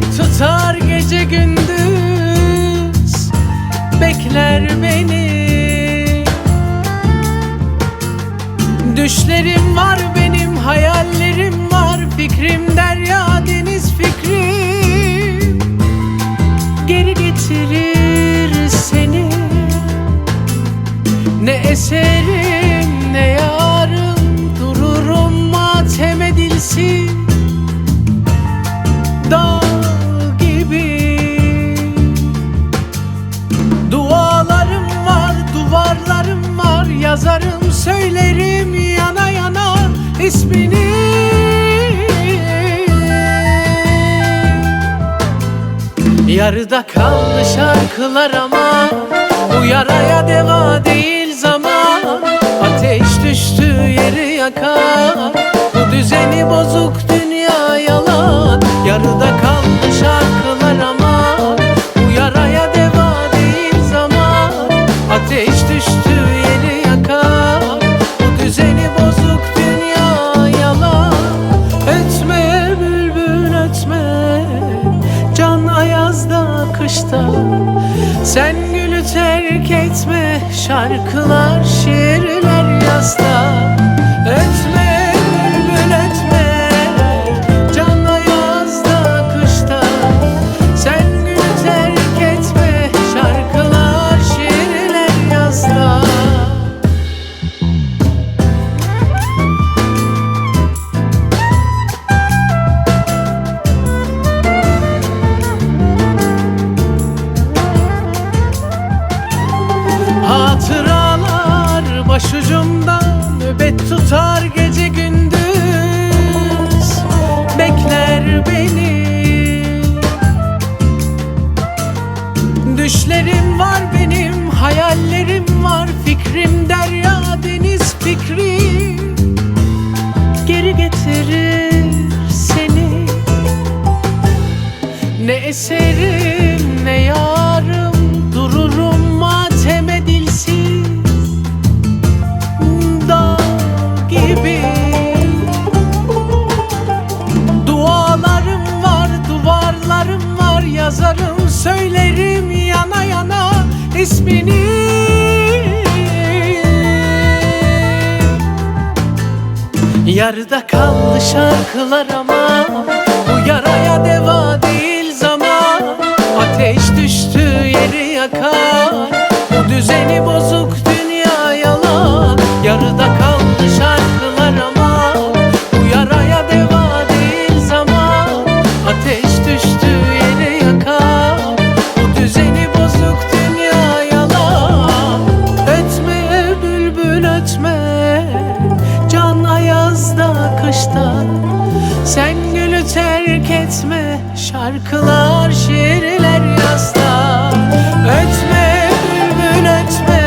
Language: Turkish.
Tutar gece gündüz Bekler beni. Düşlerim var benim hayallerim var Fikrim derya deniz fikrim Geri getirir seni Ne eserim Yarıda kaldı şarkılar ama Bu yaraya deva değil zaman. Ateş düştü yeri yakar Bu düzeni bozuk dünya yalan. Yarıda kaldı şarkılar ama Bu yaraya deva değil zaman. Ateş kışta Sen gülü terk etme Şarkılar şiirler başucumda nöbet tutar gece gündüz. Bekler beni. Düşlerim var benim, hayallerim var. Fikrim derya deniz fikri. Geri getirir seni. Ne eserim ne yarım ismini Yarıda kaldı şarkılar ama Bu yaraya deva değil zaman. Ateş düştü yeri yakar Sen gülü terk etme Şarkılar, şiirler yasla. Ötme bülbül ötme.